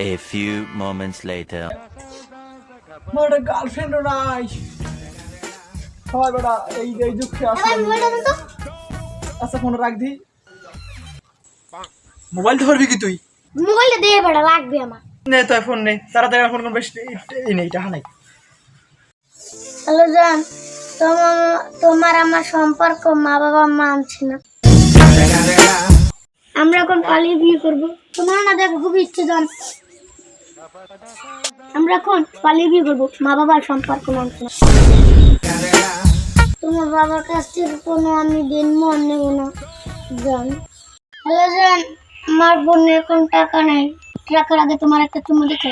A few moments later. আমার গার্লফ্রেন্ডও নাই সবাই বেটা এই এই দুঃখে আসলে আচ্ছা ফোন রাখ দি। মোবাইল ধরবি কি তুই? মোবাইলটা দিয়ে বেড়া লাগবে আমার। নে তোর ফোন নে। তাড়াতাড়ি ফোন করবে এই নেই টাকা নাই হ্যালো জান তোমার তোমার আমার সম্পর্ক মা বাবা মানছে না। আমরা এখন পালিয়ে বিয়ে করব। তোমার না দেখো খুব ইচ্ছে জান। আমরা এখন পালিয়ে বিয়ে করব মা বাবার সম্পর্ক মানছে না। তোমার বাবার কাছ থেকে কোনো আমি দিন মন নেব না। জান। হ্যালো জান আমার বোনের এখন টাকা নেই। টাকার আগে তোমার একটা চুমু দিতে।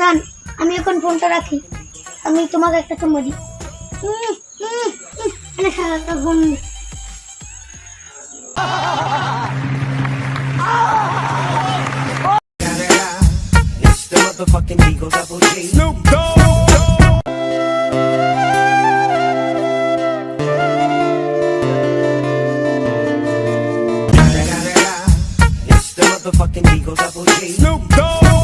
জান আমি এখন ফোনটা রাখি। আমি তোমাকে একটা চুম্বো দিই উম, উম, উম, এনে সারাটা phone It's the motherfucking Eagle Double G. Snoop Dogg.